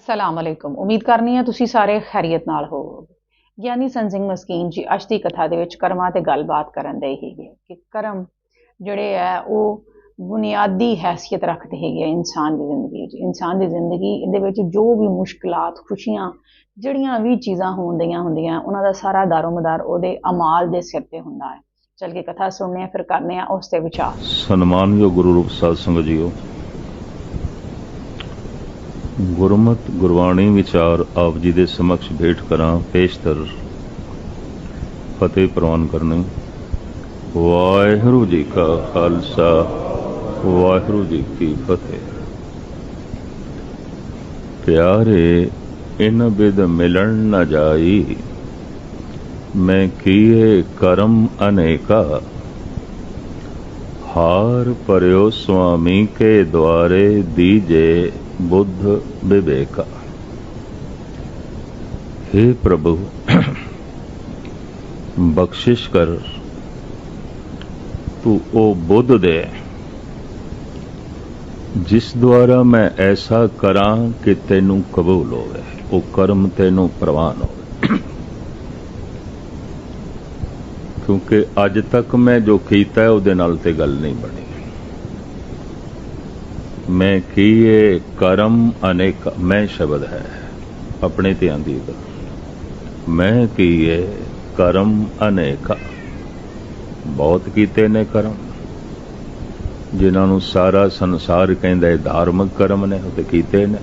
ਅਸਲਾਮ ਅਲੈਕੁਮ। ਉਮੀਦ ਕਰਨੀ ਹੈ ਤੁਸੀਂ ਸਾਰੇ ਖੈਰੀਅਤ ਨਾਲ ਹੋਵੋਗੇ। ਗਿਆਨੀ ਸੰਜਿੰਗ ਮਸਕੀਨ ਜੀ, ਅੱਜ ਦੀ ਕਥਾ ਦੇ ਵਿੱਚ ਕਰਮਾਂ ਤੇ ਗੱਲਬਾਤ ਕਰਨ ਦੇ ਹੈਗੇ ਕਿ ਕਰਮ ਜਿਹੜੇ ਆ, ਉਹ ਬੁਨਿਆਦੀ ਹੈਸੀਅਤ ਰੱਖਦੇ ਹੈਗੇ ਆ ਇਨਸਾਨ ਦੀ ਜ਼ਿੰਦਗੀ 'ਚ। ਇਨਸਾਨ ਦੀ ਜ਼ਿੰਦਗੀ ਦੇ ਵਿੱਚ ਜੋ ਵੀ ਮੁਸ਼ਕਲਾਤ, ਖੁਸ਼ੀਆਂ ਜਿਹੜੀਆਂ ਵੀ ਚੀਜ਼ਾਂ ਹੁੰਦੀਆਂ ਹੁੰਦੀਆਂ, ਉਹਨਾਂ ਦਾ ਸਾਰਾ ਦਾਰੋਮਦਾਰ ਉਹਦੇ ਅਮਾਲ ਦੇ ਸਿਰ ਤੇ ਹੁੰਦਾ ਹੈ। ਚਲ ਕੇ ਕਥਾ ਸੁਣਨੇ ਆ, ਫਿਰ ਕਰਨੇ ਆ ਉਸ ਤੇ ਵਿਚਾਰ। ਸਨਮਾਨਯੋਗ ਗੁਰੂ ਰੂਪ ਸਾਧ ਸੰਗਤ ਜੀਓ ਗੁਰਮਤ ਗੁਰਬਾਣੀ ਵਿਚਾਰ ਆਪ ਜੀ ਦੇ ਸਮਕਸ਼ ਭੇਟ ਕਰਾਂ ਪੇਸ਼ਤਰ ਫਤਿਹ ਪ੍ਰਵਾਨ ਕਰਨੀ। ਵਾਹਿਗੁਰੂ ਜੀ ਕਾ ਖਾਲਸਾ, ਵਾਹਿਗੁਰੂ ਜੀ ਕੀ ਫਤਿਹ। ਪਿਆਰੇ, ਇਨ ਬਿਦ ਮਿਲਣ ਨਾ ਜਾਈ, ਮੈਂ ਕੀਏ ਕਰਮ ਅਨੇਕਾ। ਹਾਰ ਪਰਿਓ ਸੁਆਮੀ ਕੇ ਦੁਆਰੇ ਦੀਜੇ ਬੁੱਧ ਵਿਵੇਕਾ। हे ਪ੍ਰਭੂ, ਬਖਸ਼ਿਸ਼ ਕਰ। ਤੂੰ ਉਹ ਬੁੱਧ ਦੇ, ਜਿਸ ਦੁਆਰਾ ਮੈਂ ਐਸਾ ਕਰਾਂ ਕਿ ਤੈਨੂੰ ਕਬੂਲ ਹੋਵੇ। ਉਹ ਕਰਮ ਤੈਨੂੰ ਪ੍ਰਵਾਨ ਹੋਵੇ। ਕਿਉਂਕਿ ਅੱਜ ਤੱਕ ਮੈਂ ਜੋ ਕੀਤਾ, ਉਹਦੇ ਨਾਲ ਤੇ ਗੱਲ ਨਹੀਂ ਬਣੀ। ਮੈਂ ਕੀਏ ਕਰਮ ਅਨੇਕ, ਮੈਂ ਸ਼ਬਦ ਹੈ, ਆਪਣੇ ਧਿਆਨ ਦੀ ਗੱਲ। ਮੈਂ ਕੀਏ ਕਰਮ ਅਨੇਕ, ਬਹੁਤ ਕੀਤੇ ਨੇ ਕਰਮ, ਜਿਨ੍ਹਾਂ ਨੂੰ ਸਾਰਾ ਸੰਸਾਰ ਕਹਿੰਦਾ ਹੈ, ਧਾਰਮਿਕ ਕਰਮ ਨੇ, ਉਹ ਤੇ ਕੀਤੇ ਨੇ।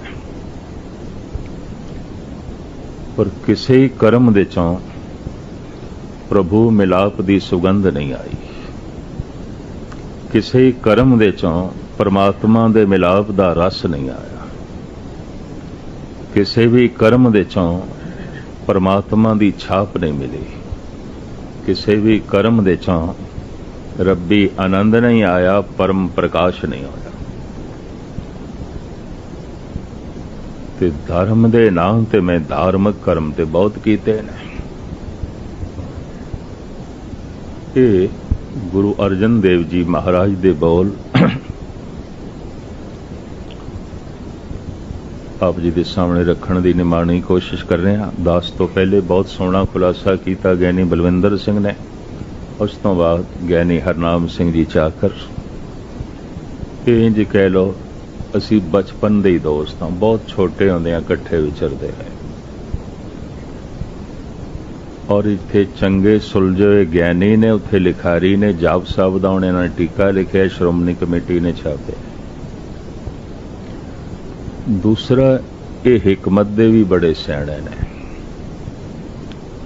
ਪਰ ਕਿਸੇ ਹੀ ਕਰਮ ਦੇ ਚੋਂ ਪ੍ਰਭੂ ਮਿਲਾਪ ਦੀ ਸੁਗੰਧ ਨਹੀਂ ਆਈ। ਕਿਸੇ ਹੀ ਕਰਮ ਦੇ ਚੋਂ ਪਰਮਾਤਮਾ ਦੇ ਮਿਲਾਪ ਦਾ ਰਸ ਨਹੀਂ ਆਇਆ। ਕਿਸੇ ਵੀ ਕਰਮ ਦੇ ਚੋਂ ਪਰਮਾਤਮਾ ਦੀ ਛਾਪ ਨਹੀਂ ਮਿਲੀ। ਕਿਸੇ ਵੀ ਕਰਮ ਦੇ ਚੋਂ ਰੱਬੀ ਆਨੰਦ ਨਹੀਂ ਆਇਆ, ਪਰਮ ਪ੍ਰਕਾਸ਼ ਨਹੀਂ ਆਇਆ। ਤੇ ਧਰਮ ਦੇ ਨਾਮ ਤੇ ਮੈਂ ਧਾਰਮਿਕ ਕਰਮ ਤੇ ਬਹੁਤ ਕੀਤੇ ਨੇ। ਇਹ ਗੁਰੂ ਅਰਜਨ ਦੇਵ ਜੀ ਮਹਾਰਾਜ ਦੇ ਬੋਲ ਆਪ ਜੀ ਦੇ ਸਾਹਮਣੇ ਰੱਖਣ ਦੀ ਨਿਮਾਣੀ ਕੋਸ਼ਿਸ਼ ਕਰ ਰਹੇ ਹਾਂ। ਦਾਸ ਤੋਂ ਪਹਿਲੇ ਬਹੁਤ ਸੋਹਣਾ ਖੁਲਾਸਾ ਕੀਤਾ ਗਿਆਨੀ ਬਲਵਿੰਦਰ ਸਿੰਘ ਨੇ। ਉਸ ਤੋਂ ਬਾਅਦ ਗਿਆਨੀ ਹਰਨਾਮ ਸਿੰਘ ਜੀ ਚਾਕਰ। ਇਹ ਇੰਜ ਕਹਿ ਲੋ ਅਸੀਂ ਬਚਪਨ ਦੇ ਹੀ ਦੋਸਤ ਹਾਂ। ਬਹੁਤ ਛੋਟੇ ਹੁੰਦੇ ਆ ਇਕੱਠੇ ਵਿਚਰਦੇ ਰਹੇ ਔਰ ਇੱਥੇ ਚੰਗੇ ਸੁਲਝੇ ਹੋਏ ਗਿਆਨੀ ਨੇ, ਉੱਥੇ ਲਿਖਾਰੀ ਨੇ, ਜਾਪ ਸਾਹਿਬ ਦਾ ਉਹਨੇ ਨਾਲ ਟੀਕਾ ਲਿਖਿਆ, ਸ਼੍ਰੋਮਣੀ ਕਮੇਟੀ ਨੇ ਛਾਪਿਆ। ਦੂਸਰਾ ਇਹ ਹਕਮਤ ਦੇ ਵੀ ਬੜੇ ਸਿਆਣੇ ਨੇ।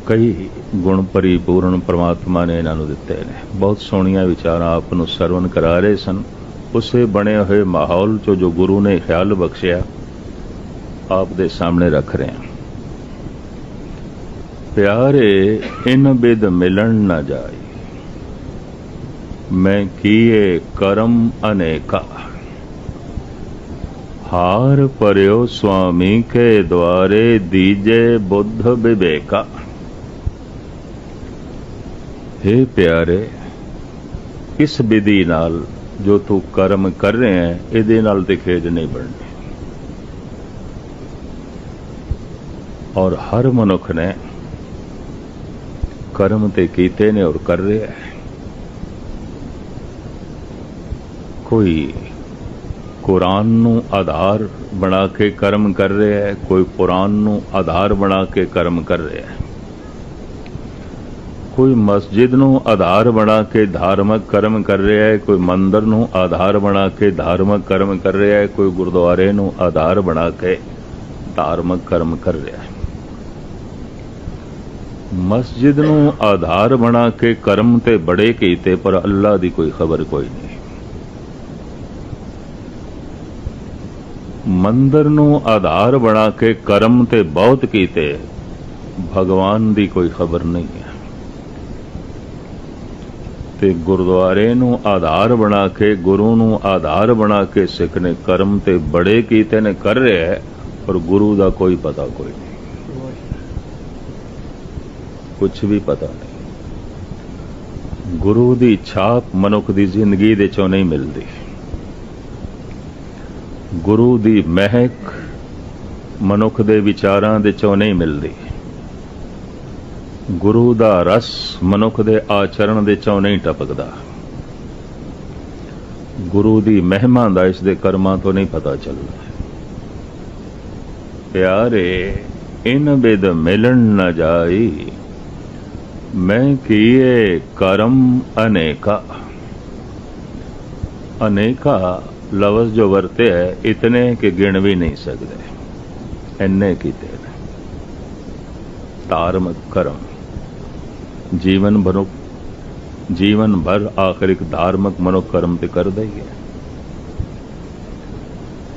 ਕਈ ਗੁਣ ਪਰਿਪੂਰਨ ਪ੍ਰਮਾਤਮਾ ਨੇ ਇਹਨਾਂ ਨੂੰ ਦਿੱਤੇ ਨੇ। ਬਹੁਤ ਸੋਹਣੀਆਂ ਵਿਚਾਰਾਂ ਆਪ ਨੂੰ ਸਰਵਨ ਕਰਾ ਰਹੇ ਸਨ। ਉਸੇ ਬਣੇ ਹੋਏ ਮਾਹੌਲ ਚੋਂ ਜੋ ਗੁਰੂ ਨੇ ਖਿਆਲ ਬਖਸ਼ਿਆ, ਆਪ ਦੇ ਸਾਹਮਣੇ ਰੱਖ ਰਹੇ ਹਾਂ। ਪਿਆਰੇ, ਇਨ ਬਿਦ ਮਿਲਣ ਨਾ ਜਾਈ ਮੈਂ ਕੀਏ ਕਰਮ ਅਨੇਕਾ। ਹਾਰ ਪਰਿਓ ਸੁਆਮੀ ਕੇ ਦੁਆਰੇ ਦੀਜੇ ਬੁੱਧ ਵਿਵੇਕਾ। हे ਪਿਆਰੇ, ਇਸ ਵਿਧੀ ਨਾਲ ਜੋ ਤੂੰ ਕਰਮ ਕਰ ਰਹੇ ਹੈ, ਇਹਦੇ ਨਾਲ ਤੇ ਖੇਜ ਨਹੀਂ ਬਣਨੀ। ਔਰ ਹਰ ਮਨੁੱਖ ਨੇ ਕਰਮ ਤੇ ਕੀਤੇ ਨੇ ਔਰ ਕਰ ਰਿਹਾ ਹੈ। ਕੋਈ ਕੁਰਾਨ ਨੂੰ ਆਧਾਰ ਬਣਾ ਕੇ ਕਰਮ ਕਰ ਰਿਹਾ ਹੈ, ਕੋਈ ਕੁਰਾਨ ਨੂੰ ਆਧਾਰ ਬਣਾ ਕੇ ਕਰਮ ਕਰ ਰਿਹਾ ਹੈ। ਕੋਈ ਮਸਜਿਦ ਨੂੰ ਆਧਾਰ ਬਣਾ ਕੇ ਧਾਰਮਿਕ ਕਰਮ ਕਰ ਰਿਹਾ ਹੈ, ਕੋਈ ਮੰਦਰ ਨੂੰ ਆਧਾਰ ਬਣਾ ਕੇ ਧਾਰਮਿਕ ਕਰਮ ਕਰ ਰਿਹਾ ਹੈ, ਕੋਈ ਗੁਰਦੁਆਰੇ ਨੂੰ ਆਧਾਰ ਬਣਾ ਕੇ ਧਾਰਮਿਕ ਕਰਮ ਕਰ ਰਿਹਾ ਹੈ। ਮਸਜਿਦ ਨੂੰ ਆਧਾਰ ਬਣਾ ਕੇ ਕਰਮ ਤੇ ਬੜੇ ਕੀਤੇ, ਪਰ ਅੱਲਾ ਦੀ ਕੋਈ ਖਬਰ ਕੋਈ ਨਹੀਂ। ਮੰਦਰ ਨੂੰ ਆਧਾਰ ਬਣਾ ਕੇ ਕਰਮ ਤੇ ਬਹੁਤ ਕੀਤੇ, ਭਗਵਾਨ ਦੀ ਕੋਈ ਖਬਰ ਨਹੀਂ ਹੈ। ਤੇ ਗੁਰਦੁਆਰੇ ਨੂੰ ਆਧਾਰ ਬਣਾ ਕੇ, ਗੁਰੂ ਨੂੰ ਆਧਾਰ ਬਣਾ ਕੇ ਸਿੱਖ ਨੇ ਕਰਮ ਤੇ ਬੜੇ ਕੀਤੇ ਨੇ, ਕਰ ਰਿਹਾ ਹੈ, ਪਰ ਗੁਰੂ ਦਾ ਕੋਈ ਪਤਾ ਕੋਈ ਨਹੀਂ। ਕੁਝ ਵੀ ਪਤਾ ਨਹੀਂ। ਗੁਰੂ ਦੀ ਛਾਪ ਮਨੁੱਖ ਦੀ ਜ਼ਿੰਦਗੀ ਦੇ ਚੋਂ ਨਹੀਂ ਮਿਲਦੀ। ਗੁਰੂ ਦੀ ਮਹਿਕ ਮਨੁੱਖ ਦੇ ਵਿਚਾਰਾਂ ਦੇ ਚੋਂ ਨਹੀਂ ਮਿਲਦੀ। ਗੁਰੂ ਦਾ ਰਸ ਮਨੁੱਖ ਦੇ ਆਚਰਣ ਦੇ ਚੋਂ ਨਹੀਂ ਟਪਕਦਾ। ਗੁਰੂ ਦੀ ਮਹਿਮਾ ਦਾ ਇਸ ਦੇ ਕਰਮਾਂ ਤੋਂ ਨਹੀਂ ਪਤਾ ਚੱਲਦਾ। ਪਿਆਰੇ, ਇਨ ਬਿਦ ਮਿਲਣ ਨਾ ਜਾਈ, ਮੈਂ ਕੀਏ ਕਰਮ ਅਨੇਕਾ। ਅਨੇਕਾ ਲਫ਼ਜ਼ ਜੋ ਵਰਤੇ ਹੈ ਇਤਨੇ ਕਿ ਗਿਣ ਵੀ ਨਹੀਂ ਸਕਦੇ ਇੰਨੇ ਕੀਤੇ ਨੇ ਧਾਰਮਿਕ ਕਰਮ ਜੀਵਨ ਭਰ ਜੀਵਨ ਭਰ ਆਖਰ ਇੱਕ ਧਾਰਮਿਕ ਮਨੁੱਖ ਕਰਮ ਤੇ ਕਰਦਾ ਹੀ ਹੈ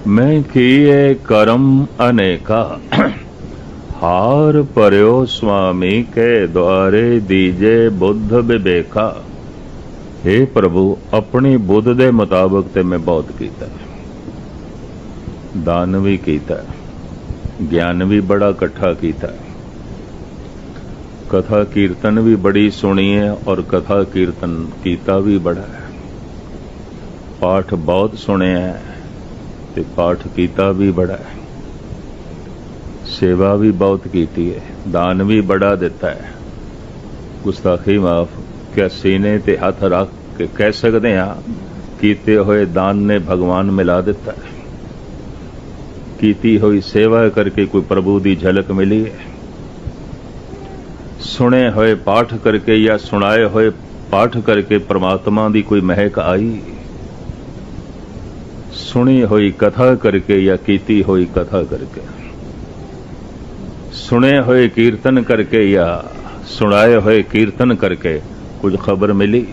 ਮੈਂ ਕੀਏ ਕਰਮ ਅਨੇਕਾ ਹਾਰ ਪਰਿਓ ਸੁਆਮੀ ਕੇ ਦੁਆਰੇ ਦੀਜੇ ਬੁੱਧ ਵਿਵੇਕਾ हे ਪ੍ਰਭੂ, ਆਪਣੀ ਬੁੱਧ ਦੇ ਮੁਤਾਬਕ ਤੇ ਮੈਂ ਬਹੁਤ ਕੀਤਾ। ਦਾਨ ਵੀ ਕੀਤਾ, ਗਿਆਨ ਵੀ ਬੜਾ ਇਕੱਠਾ ਕੀਤਾ। ਕਥਾ ਕੀਰਤਨ ਵੀ ਬੜੀ ਸੁਣੀ ਹੈ ਔਰ ਕਥਾ ਕੀਰਤਨ ਕੀਤਾ ਵੀ ਬੜਾ ਹੈ। ਪਾਠ ਬਹੁਤ ਸੁਣਿਆ ਹੈ ਤੇ ਪਾਠ ਕੀਤਾ ਵੀ ਬੜਾ ਹੈ। ਸੇਵਾ ਵੀ ਬਹੁਤ ਕੀਤੀ ਹੈ, ਦਾਨ ਵੀ ਬੜਾ ਦਿੱਤਾ ਹੈ। ਗੁਸਤਾਖੀ ਮਾਫ ਕਿ ਸੀਨੇ ਤੇ ਹੱਥ ਰੱਖ ਕੇ ਕਹਿ ਸਕਦੇ ਹਾਂ, ਕੀਤੇ ਹੋਏ ਦਾਨ ਨੇ ਭਗਵਾਨ ਮਿਲਾ ਦਿੱਤਾ ਹੈ। ਕੀਤੀ ਹੋਈ ਸੇਵਾ ਕਰਕੇ ਕੋਈ ਪ੍ਰਭੂ ਦੀ ਝਲਕ ਮਿਲੀ ਹੈ। ਸੁਣੇ ਹੋਏ ਪਾਠ ਕਰਕੇ ਜਾਂ ਸੁਣਾਏ ਹੋਏ ਪਾਠ ਕਰਕੇ ਪ੍ਰਮਾਤਮਾ ਦੀ ਕੋਈ ਮਹਿਕ ਆਈ। ਸੁਣੀ ਹੋਈ ਕਥਾ ਕਰਕੇ ਜਾਂ ਕੀਤੀ ਹੋਈ ਕਥਾ ਕਰਕੇ। ਸੁਣੇ ਹੋਏ ਕੀਰਤਨ ਕਰਕੇ ਜਾਂ ਸੁਣਾਏ ਹੋਏ ਕੀਰਤਨ ਕਰਕੇ ਕੁਝ ਖਬਰ ਮਿਲੀ?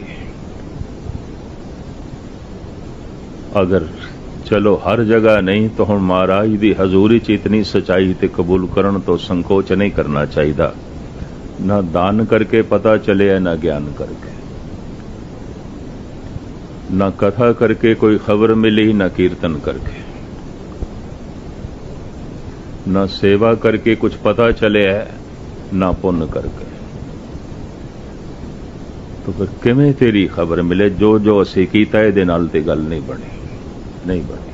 ਅਗਰ ਚਲੋ ਹਰ ਜਗ੍ਹਾ ਨਹੀਂ, ਤਾਂ ਹੁਣ ਮਹਾਰਾਜ ਦੀ ਹਜ਼ੂਰੀ ਚ ਇਤਨੀ ਸਚਾਈ ਤੇ ਕਬੂਲ ਕਰਨ ਤੋਂ ਸੰਕੋਚ ਨਹੀਂ ਕਰਨਾ ਚਾਹੀਦਾ। ਨਾ ਦਾਨ ਕਰਕੇ ਪਤਾ ਚੱਲਿਆ ਨਾ ਗਿਆਨ ਕਰਕੇ। ਨਾ ਕਥਾ ਕਰਕੇ ਕੋਈ ਖਬਰ ਮਿਲੀ, ਨਾ ਕੀਰਤਨ ਕਰਕੇ। ਨਾ ਸੇਵਾ ਕਰਕੇ ਕੁਝ ਪਤਾ ਚੱਲਿਆ, ਨਾ ਪੁੰਨ ਕਰਕੇ। ਤਾਂ ਫਿਰ ਕਿਵੇਂ ਤੇਰੀ ਖਬਰ ਮਿਲੇ? ਜੋ ਜੋ ਅਸੀਂ ਕੀਤਾ, ਇਹਦੇ ਨਾਲ ਤੇ ਗੱਲ ਨਹੀਂ ਬਣੀ। ਨਹੀਂ ਬਣੀ।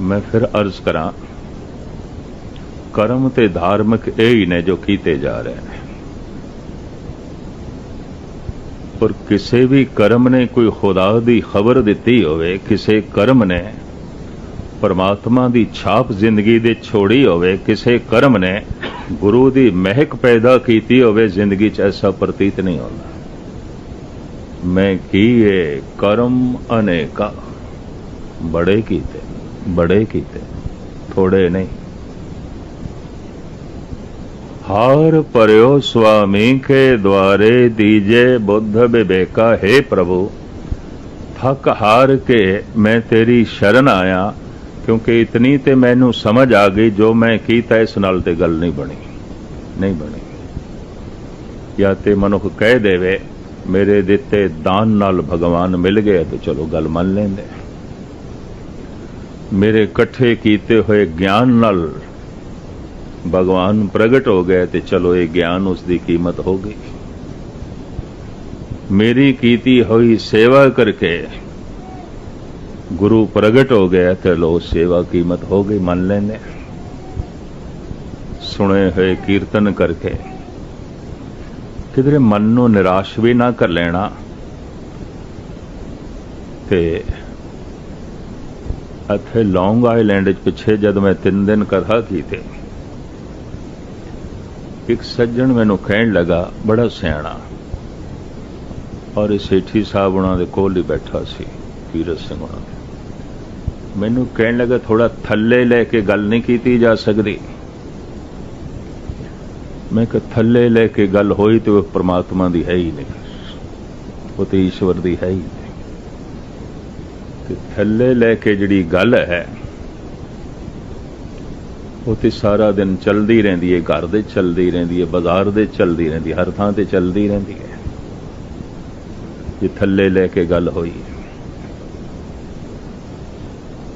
ਮੈਂ ਫਿਰ ਅਰਜ਼ ਕਰਾਂ, ਕਰਮ ਤੇ ਧਾਰਮਿਕ ਇਹ ਹੀ ਨੇ ਜੋ ਕੀਤੇ ਜਾ ਰਹੇ ਨੇ। ਪਰ ਕਿਸੇ ਵੀ ਕਰਮ ਨੇ ਕੋਈ ਖੁਦਾ ਦੀ ਖਬਰ ਦਿੱਤੀ ਹੋਵੇ, ਕਿਸੇ ਕਰਮ ਨੇ ਪਰਮਾਤਮਾ ਦੀ ਛਾਪ ਜ਼ਿੰਦਗੀ ਦੇ ਛੋੜੀ ਹੋਵੇ, ਕਿਸੇ ਕਰਮ ਨੇ ਗੁਰੂ ਦੀ ਮਹਿਕ ਪੈਦਾ ਕੀਤੀ ਹੋਵੇ, ਜ਼ਿੰਦਗੀ 'ਚ ਐਸਾ ਪ੍ਰਤੀਤ ਨਹੀਂ ਹੁੰਦਾ। ਮੈਂ ਕੀਏ ਕਰਮ ਅਨੇਕਾ। ਬੜੇ ਕੀਤੇ ਬੜੇ ਕੀਤੇ, ਥੋੜੇ ਨਹੀਂ। ਹਾਰ ਪਰਿਓ ਸੁਆਮੀ ਕੇ ਦੁਆਰੇ ਦੀਜੇ ਬੁੱਧ ਵਿਵੇਕਾ, ਹੈ ਪ੍ਰਭੂ, ਥੱਕ ਹਾਰ ਕੇ ਮੈਂ ਤੇਰੀ ਸ਼ਰਨ ਆਇਆ। ਕਿਉਂਕਿ ਇਤਨੀ ਤੇ ਮੈਨੂੰ ਸਮਝ ਆ ਗਈ ਜੋ ਮੈਂ ਕੀਤਾ, ਇਸ ਨਾਲ ਤੇ ਗੱਲ ਨਹੀਂ ਬਣੀ। ਨਹੀਂ ਬਣੀ। ਜਾਂ ਤੇ ਮਨੁੱਖ ਕਹਿ ਦੇਵੇ, ਮੇਰੇ ਦਿੱਤੇ ਦਾਨ ਨਾਲ ਭਗਵਾਨ ਮਿਲ ਗਏ ਤੇ ਚਲੋ ਗੱਲ ਮੰਨ ਲੈਂਦੇ। ਮੇਰੇ ਇਕੱਠੇ ਕੀਤੇ ਹੋਏ ਗਿਆਨ ਨਾਲ ਭਗਵਾਨ ਪ੍ਰਗਟ ਹੋ ਗਏ ਤੇ ਚਲੋ ਇਹ ਗਿਆਨ ਉਸ ਦੀ ਕੀਮਤ ਹੋ ਗਈ। ਮੇਰੀ ਕੀਤੀ ਹੋਈ ਸੇਵਾ ਕਰਕੇ ਗੁਰੂ ਪ੍ਰਗਟ ਹੋ ਗਿਆ ਤੇ ਲੋ ਸੇਵਾ ਕੀਮਤ ਹੋ ਗਈ, ਮੰਨ ਲੈਨੇ ਸੁਣੇ ਹੋਏ ਕੀਰਤਨ ਕਰਕੇ। ਕਿਧਰੇ ਮਨ ਨੂੰ ਨਿਰਾਸ਼ ਵੀ ਨਾ ਕਰ ਲੈਣਾ। ਤੇ ਇੱਥੇ ਲੌਂਗ ਆਈਲੈਂਡ ਵਿੱਚ ਪਿੱਛੇ ਜਦ ਮੈਂ 3 ਦਿਨ ਕਥਾ ਕੀਤੀ, ਇੱਕ ਸੱਜਣ ਮੈਨੂੰ ਕਹਿਣ ਲੱਗਾ, ਬੜਾ ਸਿਆਣਾ। ਔਰ ਇਹ ਸੇਠੀ ਸਾਹਿਬ ਉਹਨਾਂ ਦੇ ਕੋਲ ਹੀ ਬੈਠਾ ਸੀ, ਕੀਰਤ ਸਿੰਘ ਉਹਨਾਂ ਦੇ। ਮੈਨੂੰ ਕਹਿਣ ਲੱਗਾ ਥੋੜਾ ਥੱਲੇ ਲੈ ਕੇ ਗੱਲ ਨਹੀਂ ਕੀਤੀ ਜਾ ਸਕਦੀ। ਮੈਂ ਕਿ ਥੱਲੇ ਲੈ ਕੇ ਗੱਲ ਹੋਈ ਤੇ ਉਹ ਪ੍ਰਮਾਤਮਾ ਦੀ ਹੈ ਹੀ ਨਹੀਂ। ਉਹ ਤੇ ਈਸ਼ਵਰ ਦੀ ਹੈ ਹੀ ਨਹੀਂ। ਤੇ ਥੱਲੇ ਲੈ ਕੇ ਜਿਹੜੀ ਗੱਲ ਹੈ, ਉਹ ਤੇ ਸਾਰਾ ਦਿਨ ਚੱਲਦੀ ਰਹਿੰਦੀ ਹੈ, ਘਰ ਦੇ ਚੱਲਦੀ ਰਹਿੰਦੀ ਹੈ, ਬਾਜ਼ਾਰ ਦੇ ਚੱਲਦੀ ਰਹਿੰਦੀ ਹਰ ਥਾਂ ਤੇ ਚੱਲਦੀ ਰਹਿੰਦੀ ਹੈ। ਜੇ ਥੱਲੇ ਲੈ ਕੇ ਗੱਲ ਹੋਈ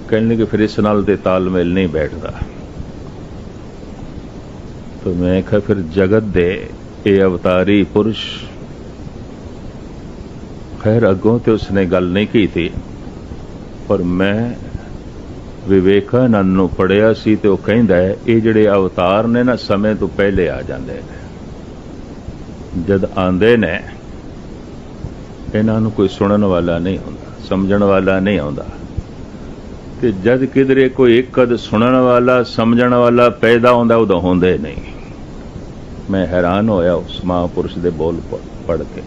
ਕਹਿੰਦੇ ਕਿ ਫਿਰ ਇਸ ਨਾਲ ਤੇ ਤਾਲਮੇਲ ਨਹੀਂ ਬੈਠਦਾ। ਤਾਂ ਮੈਂ ਕਿਹਾ ਫਿਰ ਜਗਤ ਦੇ ਇਹ ਅਵਤਾਰੀ ਪੁਰਸ਼ ਖੈਰ ਅੱਗੋਂ ਤੇ ਉਸਨੇ ਗੱਲ ਨਹੀਂ ਕੀਤੀ, ਪਰ ਮੈਂ ਵਿਵੇਕਾਨੰਦ ਨੂੰ ਪੜਿਆ ਸੀ ਤੇ ਉਹ ਕਹਿੰਦਾ ਹੈ, ਇਹ ਜਿਹੜੇ ਅਵਤਾਰ ਨੇ ਨਾ ਸਮੇਂ ਤੋਂ ਪਹਿਲੇ ਆ ਜਾਂਦੇ ਨੇ। ਜਦ ਆਂਦੇ ਨੇ, ਇਹਨਾਂ ਨੂੰ ਕੋਈ ਸੁਣਨ ਵਾਲਾ ਨਹੀਂ ਹੁੰਦਾ, ਸਮਝਣ ਵਾਲਾ ਨਹੀਂ ਆਉਂਦਾ। ਤੇ ਜਦ ਕਿਧਰੇ ਕੋਈ ਇੱਕ ਕਦ ਸੁਣਨ ਵਾਲਾ, ਸਮਝਣ ਵਾਲਾ ਪੈਦਾ ਹੁੰਦਾ, ਉਦੋਂ ਹੁੰਦੇ ਨਹੀਂ। ਮੈਂ ਹੈਰਾਨ ਹੋਇਆ ਉਸ ਮਹਾਂਪੁਰਸ਼ ਦੇ ਬੋਲ ਪੜ੍ਹ ਕੇ।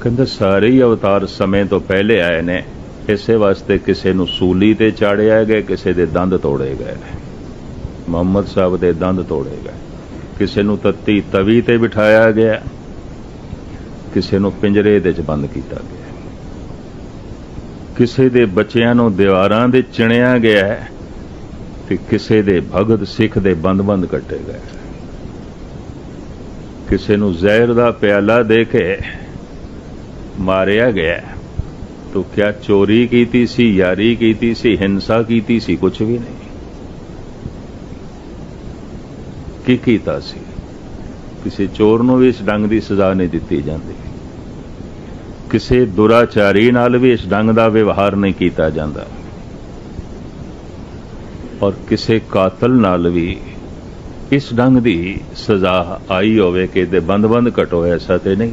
ਕਹਿੰਦਾ, ਸਾਰੇ ਹੀ ਅਵਤਾਰ ਸਮੇਂ ਤੋਂ ਪਹਿਲੇ ਆਏ ਨੇ। ਇਸੇ ਵਾਸਤੇ ਕਿਸੇ ਨੂੰ ਸੂਲੀ ਤੇ ਚਾੜਿਆ ਗਿਆ, ਕਿਸੇ ਦੇ ਦੰਦ ਤੋੜੇ ਗਏ ਨੇ। ਮੁਹੰਮਦ ਸਾਹਿਬ ਦੇ ਦੰਦ ਤੋੜੇ ਗਏ। ਕਿਸੇ ਨੂੰ ਤੱਤੀ ਤਵੀ ਤੇ ਬਿਠਾਇਆ ਗਿਆ। ਕਿਸੇ ਨੂੰ ਪਿੰਜਰੇ ਦੇ ਚ ਬੰਦ ਕੀਤਾ ਗਿਆ। ਕਿਸੇ ਦੇ ਬੱਚਿਆਂ ਨੂੰ ਦੀਵਾਰਾਂ ਦੇ ਚਿਣਿਆ ਗਿਆ ਹੈ ਤੇ ਕਿਸੇ ਦੇ ਭਗਤ ਸਿੱਖ ਦੇ ਬੰਦ-ਬੰਦ ਕੱਟੇ ਗਏ ਕਿਸੇ ਨੂੰ ਜ਼ਹਿਰ ਦਾ ਪਿਆਲਾ ਦੇ ਕੇ ਮਾਰਿਆ ਗਿਆ ਤੋ ਕਿਆ ਚੋਰੀ ਕੀਤੀ ਸੀ, ਯਾਰੀ ਕੀਤੀ ਸੀ, ਹਿੰਸਾ ਕੀਤੀ ਸੀ ਕੁਝ ਵੀ ਨਹੀਂ। ਕੀ ਕੀਤਾ ਸੀ? ਕਿਸੇ ਚੋਰ ਨੂੰ ਵੀ ਇਸ ਡੰਗ ਦੀ ਸਜ਼ਾ ਨਹੀਂ ਦਿੱਤੀ ਜਾਂਦੀ। ਕਿਸੇ ਦੁਰਾਚਾਰੀ ਨਾਲ ਵੀ ਇਸ ਡੰਗ ਦਾ ਵਿਵਹਾਰ ਨਹੀਂ ਕੀਤਾ ਜਾਂਦਾ। ਔਰ ਕਿਸੇ ਕਾਤਲ ਨਾਲ ਵੀ ਇਸ ਡੰਗ ਦੀ ਸਜ਼ਾ ਆਈ ਹੋਵੇ ਕਿ ਇਹਦੇ ਬੰਦ-ਬੰਦ ਘਟੋ ਐਸਾ ਤੇ ਨਹੀਂ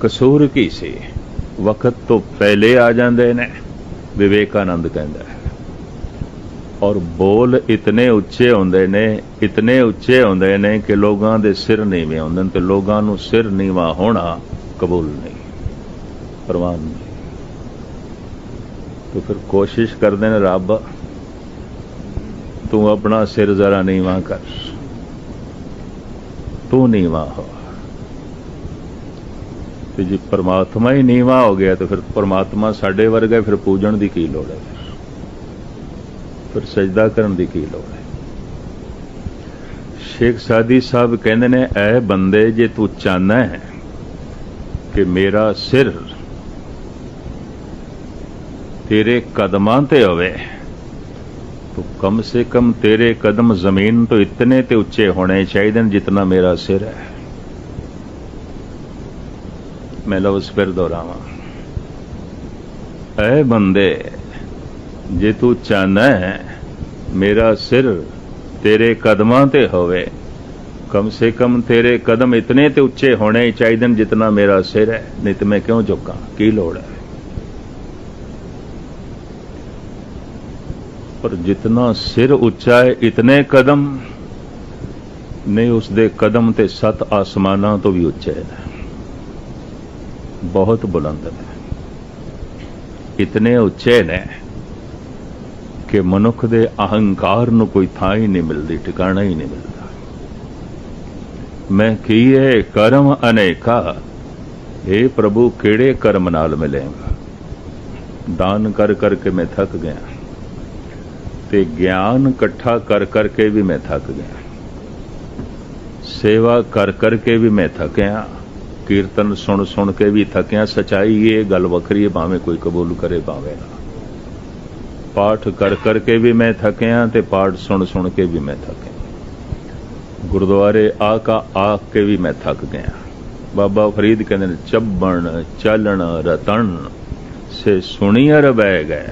ਕਸੂਰ ਕੀ ਸੀ? ਵਕਤ ਤੋਂ ਪਹਿਲੇ ਆ ਜਾਂਦੇ ਨੇ। ਵਿਵੇਕਾਨੰਦ ਕਹਿੰਦਾ ਔਰ ਬੋਲ ਇਤਨੇ ਉੱਚੇ ਹੁੰਦੇ ਨੇ, ਇਤਨੇ ਉੱਚੇ ਹੁੰਦੇ ਨੇ ਕਿ ਲੋਕਾਂ ਦੇ ਸਿਰ ਨੀਵੇਂ ਹੁੰਦੇ ਨੇ ਤੇ ਲੋਕਾਂ ਨੂੰ ਸਿਰ ਨੀਵਾ ਹੋਣਾ ਕਬੂਲ ਨਹੀਂ, ਪ੍ਰਵਾਨ ਨਹੀਂ। ਤੇ ਫਿਰ ਕੋਸ਼ਿਸ਼ ਕਰਦੇ ਨੇ ਰੱਬ, ਤੂੰ ਆਪਣਾ ਸਿਰ ਜ਼ਰਾ ਨੀਵਾ ਕਰ। ਤੂੰ ਨੀਵਾ ਹੋ। ਤੇ ਜੇ ਪਰਮਾਤਮਾ ਹੀ ਨੀਵਾ ਹੋ ਗਿਆ ਤੇ ਫਿਰ ਪਰਮਾਤਮਾ ਸਾਡੇ ਵਰਗਾ ਫਿਰ ਪੂਜਣ ਦੀ ਕੀ ਲੋੜ ਹੈ? ਫਿਰ ਸਜਦਾ ਕਰਨ ਦੀ ਕੀ ਲੋੜ ਹੈ? ਸ਼ੇਖ ਸਾਦੀ ਸਾਹਿਬ ਕਹਿੰਦੇ ਨੇ, ਐ ਬੰਦੇ ਜੇ ਤੂੰ ਚਾਹਨਾ ਹੈ ਕਿ ਮੇਰਾ ਸਿਰ ਤੇਰੇ ਕਦਮਾਂ ਤੇ ਹੋਵੇ, ਤੂੰ ਕਮ ਸੇ ਕਮ ਤੇਰੇ ਕਦਮ ਜ਼ਮੀਨ ਤੋਂ ਇਤਨੇ ਤੇ ਉੱਚੇ ਹੋਣੇ ਚਾਹੀਦੇ ਨੇ ਜਿੰਨਾ ਮੇਰਾ ਸਿਰ ਹੈ। ਮੈਂ ਲਫ਼ਜ਼ ਫਿਰ ਦੁਹਰਾਵਾਂ। ਐ ਬੰਦੇ ਜੇ ਤੂੰ ਚਾਹਨਾ ਹੈ, ਮੇਰਾ ਸਿਰ ਤੇਰੇ ਕਦਮਾਂ ਤੇ ਹੋਵੇ। ਕਮ ਸੇ ਕਮ ਤੇਰੇ ਕਦਮ ਇਤਨੇ ਤੇ ਉੱਚੇ ਹੋਣੇ ਚਾਹੀਦੇ ਨੇ ਜਿੰਨਾ ਮੇਰਾ ਸਿਰ ਹੈ। ਨਹੀਂ ਤੇ ਮੈਂ ਕਿਉਂ ਝੁਕਾਂ? ਕੀ ਲੋੜ ਹੈ? ਪਰ ਜਿੰਨਾ ਸਿਰ ਉੱਚਾ ਹੈ, ਇਤਨੇ ਕਦਮ ਨਹੀਂ ਉਸ ਦੇ ਕਦਮ ਤੇ ਸੱਤ ਆਸਮਾਨਾਂ ਤੋਂ ਵੀ ਉੱਚਾ ਹੈ। ਬਹੁਤ ਬੁਲੰਦ ਹੈ ਇਤਨੇ ਉੱਚੇ ਨੇ ਕਿ ਮਨੁੱਖ ਦੇ ਅਹੰਕਾਰ ਨੂੰ ਕੋਈ ਥਾਂ ਹੀ ਨਹੀਂ ਮਿਲਦੀ, ਟਿਕਾਣਾ ਹੀ ਨਹੀਂ ਮਿਲਦਾ। ਮੈਂ ਕੀਏ ਕਰਮ ਅਨੇਕਾ ਇਹ ਪ੍ਰਭੂ ਕਿਹੜੇ ਕਰਮ ਨਾਲ ਮਿਲੇਗਾ? ਦਾਨ ਕਰ ਕਰਕੇ ਮੈਂ ਥੱਕ ਗਿਆ, ਤੇ ਗਿਆਨ ਇਕੱਠਾ ਕਰ ਕਰਕੇ ਵੀ ਮੈਂ ਥੱਕ ਗਿਆ, ਸੇਵਾ ਕਰ ਕਰਕੇ ਵੀ ਮੈਂ ਥੱਕਿਆ, ਕੀਰਤਨ ਸੁਣ ਸੁਣ ਕੇ ਵੀ ਥੱਕਿਆ, ਸਚਾਈ ਇਹ ਗੱਲ ਵੱਖਰੀ ਹੈ, ਭਾਵੇਂ ਕੋਈ ਕਬੂਲ ਕਰੇ, ਭਾਵੇਂ ਨਾ। ਪਾਠ ਕਰ ਕਰਕੇ ਵੀ ਮੈਂ ਥਕਿਆ ਤੇ ਪਾਠ ਸੁਣ ਸੁਣ ਕੇ ਵੀ ਮੈਂ ਥੱਕਿਆ। ਗੁਰਦੁਆਰੇ ਆ ਕਾ ਆ ਕੇ ਵੀ ਮੈਂ ਥੱਕ ਗਿਆ। ਬਾਬਾ ਫਰੀਦ ਕਹਿੰਦੇ ਨੇ, ਚੱਬਣ, ਚੱਲਣ, ਰਤਣ, ਸੇ ਸੁਣੀਅਰ ਬਹਿ ਗਏ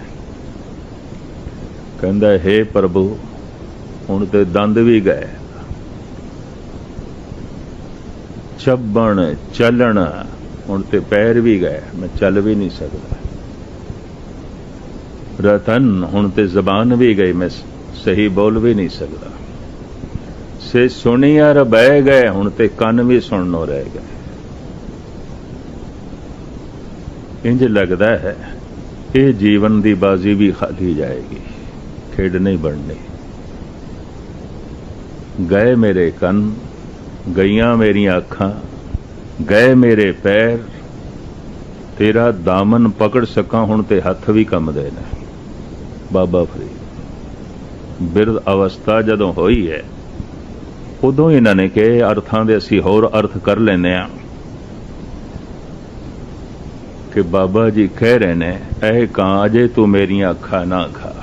ਕਹਿੰਦਾ, ਹੈ ਪ੍ਰਭੂ, ਹੁਣ ਤੇ ਦੰਦ ਵੀ ਗਏ। ਚੱਬਣ, ਚੱਲਣ, ਹੁਣ ਤੇ ਪੈਰ ਵੀ ਗਏ। ਮੈਂ ਚੱਲ ਵੀ ਨਹੀਂ ਸਕਦਾ। ਰਤਨ, ਹੁਣ ਤੇ ਜ਼ਬਾਨ ਵੀ ਗਈ ਮੈਂ ਸਹੀ ਬੋਲ ਵੀ ਨਹੀਂ ਸਕਦਾ। ਸੇ ਸੁਣੀਆਂ ਬਹਿ ਗਏ, ਹੁਣ ਤੇ ਕੰਨ ਵੀ ਸੁਣਨੋਂ ਰਹਿ ਗਏ। ਇੰਜ ਲੱਗਦਾ ਹੈ, ਇਹ ਜੀਵਨ ਦੀ ਬਾਜ਼ੀ ਵੀ ਖਾਲੀ ਜਾਏਗੀ, ਖੇਡ ਨਹੀਂ ਬਣਨੀ। ਗਏ ਮੇਰੇ ਕੰਨ, ਗਈਆਂ ਮੇਰੀਆਂ ਅੱਖਾਂ, ਗਏ ਮੇਰੇ ਪੈਰ, ਤੇਰਾ ਦਾਮਨ ਪਕੜ ਸਕਾਂ, ਹੁਣ ਤੇ ਹੱਥ ਵੀ ਕੰਮਦੇ ਨੇ। ਬਾਬਾ ਫਰੀਦ। ਬਿਰਧ ਅਵਸਥਾ ਜਦੋਂ ਹੋਈ ਹੈ, ਉਦੋਂ ਇਹਨਾਂ ਨੇ ਕਿ ਅਰਥਾਂ ਦੇ ਅਸੀਂ ਹੋਰ ਅਰਥ ਕਰ ਲੈਨੇ ਆ ਕਿ ਬਾਬਾ ਜੀ ਕਹਿ ਰਹੇ ਨੇ, ਇਹ ਕਾਂ, ਅਜੇ ਤੂੰ ਮੇਰੀਆਂ ਅੱਖਾਂ ਨਾ ਖਾ।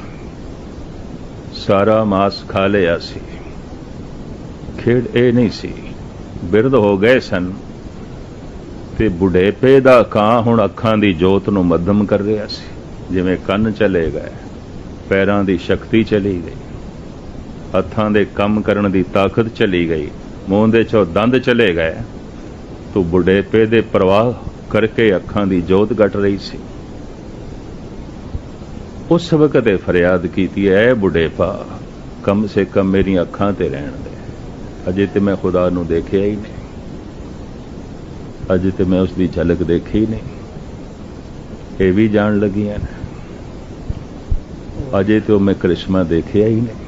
ਸਾਰਾ ਮਾਸ ਖਾ ਲਿਆ ਸੀ। ਖੇਡ ਇਹ ਨਹੀਂ ਸੀ। ਬਿਰਧ ਹੋ ਗਏ ਸਨ ਤੇ ਬੁਢੇਪੇ ਦਾ ਕਾਂ ਹੁਣ ਅੱਖਾਂ ਦੀ ਜੋਤ ਨੂੰ ਮੱਧਮ ਕਰ ਰਿਹਾ ਸੀ, ਜਿਵੇਂ ਕੰਨ ਚਲੇ ਗਏ। ਪੈਰਾਂ ਦੀ ਸ਼ਕਤੀ ਚਲੀ ਗਈ। ਹੱਥਾਂ ਦੇ ਕੰਮ ਕਰਨ ਦੀ ਤਾਕਤ ਚਲੀ ਗਈ। ਮੂੰਹ ਦੇ ਚੋਂ ਦੰਦ ਚਲੇ ਗਏ। ਤੂੰ ਬੁਢੇਪੇ ਦੇ ਪ੍ਰਵਾਹ ਕਰਕੇ ਅੱਖਾਂ ਦੀ ਜੋਤ ਘਟ ਰਹੀ ਸੀ। ਉਸ ਵਕਤ ਇਹ ਫਰਿਆਦ ਕੀਤੀ, ਐ ਬੁਢੇਪਾ, ਕਮ ਸੇ ਕਮ ਮੇਰੀਆਂ ਅੱਖਾਂ ਤੇ ਰਹਿਣ ਦੇ। ਅਜੇ ਤੇ ਮੈਂ ਖੁਦਾ ਨੂੰ ਦੇਖਿਆ ਹੀ ਨਹੀਂ। ਅਜੇ ਤੇ ਮੈਂ ਉਸ ਦੀ ਝਲਕ ਦੇਖੀ ਹੀ ਨਹੀਂ। ਇਹ ਵੀ ਜਾਣ ਲੱਗੀਆਂ ਨੇ। ਅਜੇ ਤੇ ਉਹ ਮੈਂ ਕ੍ਰਿਸ਼ਮਾ ਦੇਖਿਆ ਹੀ ਨਹੀਂ।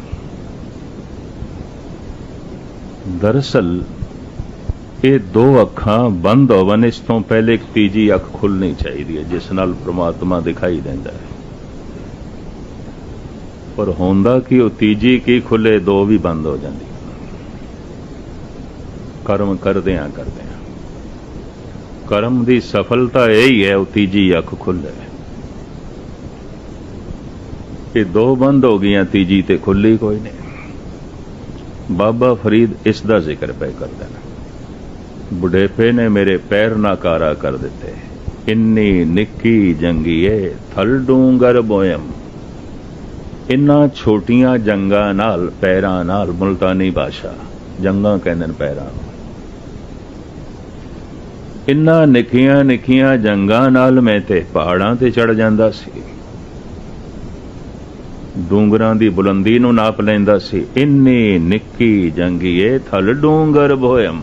ਦਰਅਸਲ, ਇਹ ਦੋ ਅੱਖਾਂ ਬੰਦ ਹੋਵਨ ਇਸ ਤੋਂ ਪਹਿਲੇ ਇੱਕ ਤੀਜੀ ਅੱਖ ਖੁੱਲਣੀ ਚਾਹੀਦੀ ਹੈ, ਜਿਸ ਨਾਲ ਪ੍ਰਮਾਤਮਾ ਦਿਖਾਈ ਦਿੰਦਾ ਹੈ। ਪਰ ਹੁੰਦਾ ਕਿ, ਉਹ ਤੀਜੀ ਕੀ ਖੁੱਲੇ, ਦੋ ਵੀ ਬੰਦ ਹੋ ਜਾਂਦੀ ਕਰਮ ਕਰਦਿਆਂ ਕਰਦਿਆਂ ਕਰਮ ਦੀ ਸਫਲਤਾ ਇਹ ਹੀ ਹੈ, ਉਹ ਤੀਜੀ ਅੱਖ ਖੁੱਲੇ ਇਹ ਦੋ ਬੰਦ ਹੋ ਗਈਆਂ, ਤੀਜੀ ਤੇ ਖੁੱਲੀ ਕੋਈ ਨਹੀਂ। ਬਾਬਾ ਫਰੀਦ ਇਸ ਦਾ ਜ਼ਿਕਰ ਪੈ ਕਰਦਾ ਹੈ। ਬੁਢੇਪੇ ਨੇ ਮੇਰੇ ਪੈਰ ਨਾਕਾਰਾ ਕਰ ਦਿੱਤੇ। ਇੰਨੀ ਨਿੱਕੀ ਜੰਗੀਏ ਥਲ ਡੂੰਗਰ ਬੋਇਮ। ਇੰਨਾ ਛੋਟੀਆਂ ਜੰਗਾਂ ਨਾਲ, ਪੈਰਾਂ ਨਾਲ ਮੁਲਤਾਨੀ ਭਾਸ਼ਾ ਜੰਗਾਂ ਕਹਿੰਦੇ ਨੇ ਪੈਰਾਂ ਨੂੰ। ਇੰਨਾ ਨਿੱਕੀਆਂ ਨਿੱਕੀਆਂ ਜੰਗਾਂ ਨਾਲ ਮੈਂ ਤੇ ਪਹਾੜਾਂ ਤੇ ਚੜ ਜਾਂਦਾ ਸੀ। ਡੂੰਗਰਾਂ ਦੀ ਬੁਲੰਦੀ ਨੂੰ ਨਾਪ ਲੈਂਦਾ ਸੀ। ਇੰਨੀ ਨਿੱਕੀ ਜੰਗੀਏ ਥਲ ਡੂੰਗਰ ਭੋਇਮ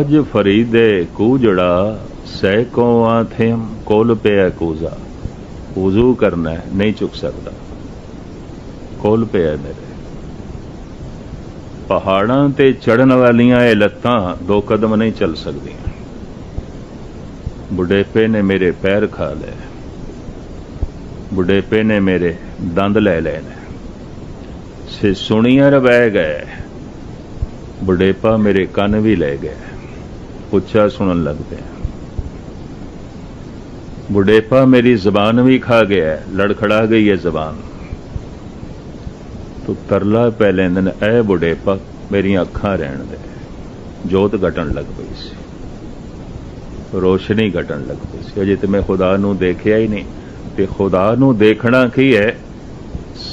ਅੱਜ ਫਰੀਦੇ ਕੂਜੜਾ ਸੈਕੋਆਂ ਥੇਮ ਕੋਲ ਪਿਆ ਕੂਜ਼ਾ। ਵਜ਼ੂ ਕਰਨਾ ਨਹੀਂ ਚੁੱਕ ਸਕਦਾ। ਕੋਲ ਪਿਆ ਮੇਰੇ। ਪਹਾੜਾਂ ਤੇ ਚੜਨ ਵਾਲੀਆਂ ਇਹ ਲੱਤਾਂ ਦੋ ਕਦਮ ਨਹੀਂ ਚੱਲ ਸਕਦੀਆਂ। ਬੁਢੇਪੇ ਨੇ ਮੇਰੇ ਪੈਰ ਖਾ ਲਏ। ਬੁਢੇਪੇ ਨੇ ਮੇਰੇ, ਦੰਦ ਲੈ ਲਏ ਨੇ ਸੇ ਸੁਣੀਆਂ ਰਵੈ ਗਏ, ਬੁਢੇਪਾ ਮੇਰੇ ਕੰਨ ਵੀ ਲੈ ਗਏ ਉੱਚਾ ਸੁਣਨ ਲੱਗ ਪਿਆ ਬੁਢੇਪਾ ਮੇਰੀ ਜ਼ਬਾਨ ਵੀ ਖਾ ਗਿਆ, ਲੜਖੜਾ ਗਈ ਹੈ ਜ਼ਬਾਨ। ਤੂੰ ਤਰਲਾ ਪੈ ਲੈਂਦੇ ਨੇ ਐ ਬੁਢੇਪਾ ਮੇਰੀਆਂ ਅੱਖਾਂ ਰਹਿਣ ਦੇ। ਜੋਤ ਘਟਣ ਲੱਗ ਪਈ ਸੀ। ਰੋਸ਼ਨੀ ਘਟਣ ਲੱਗ ਪਈ ਸੀ। ਅਜੇ ਤੇ ਮੈਂ ਖੁਦਾ ਨੂੰ ਦੇਖਿਆ ਹੀ ਨਹੀਂ। ਤੇ ਖੁਦਾ ਨੂੰ ਦੇਖਣਾ ਕੀ ਹੈ?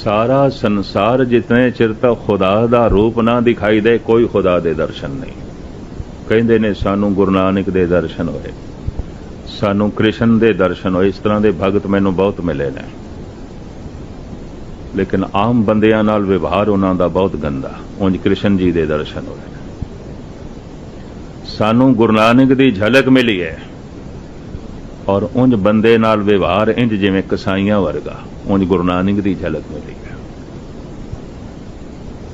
ਸਾਰਾ ਸੰਸਾਰ ਜਿਤਨੇ ਚਿਰ ਤੱਕ ਖੁਦਾ ਦਾ ਰੂਪ ਨਾ ਦਿਖਾਈ ਦੇ, ਕੋਈ ਖੁਦਾ ਦੇ ਦਰਸ਼ਨ ਨਹੀਂ। ਕਹਿੰਦੇ ਨੇ, ਸਾਨੂੰ ਗੁਰੂ ਨਾਨਕ ਦੇ ਦਰਸ਼ਨ ਹੋਏ। ਸਾਨੂੰ ਕ੍ਰਿਸ਼ਨ ਦੇ ਦਰਸ਼ਨ ਹੋਏ। ਇਸ ਤਰ੍ਹਾਂ ਦੇ ਭਗਤ ਮੈਨੂੰ ਬਹੁਤ ਮਿਲੇ ਨੇ। ਲੇਕਿਨ ਆਮ ਬੰਦਿਆਂ ਨਾਲ ਵਿਵਹਾਰ ਉਹਨਾਂ ਦਾ ਬਹੁਤ ਗੰਦਾ। ਉਂਝ ਕ੍ਰਿਸ਼ਨ ਜੀ ਦੇ ਦਰਸ਼ਨ ਹੋਏ ਨੇ। ਸਾਨੂੰ ਗੁਰੂ ਨਾਨਕ ਦੀ ਝਲਕ ਮਿਲੀ ਹੈ। ਔਰ ਉਂਝ ਬੰਦੇ ਨਾਲ ਵਿਵਹਾਰ ਇੰਜ ਜਿਵੇਂ ਕਸਾਈਆਂ ਵਰਗਾ, ਉਂਝ ਗੁਰੂ ਨਾਨਕ ਦੀ ਝਲਕ ਮਿਲੀ ਹੈ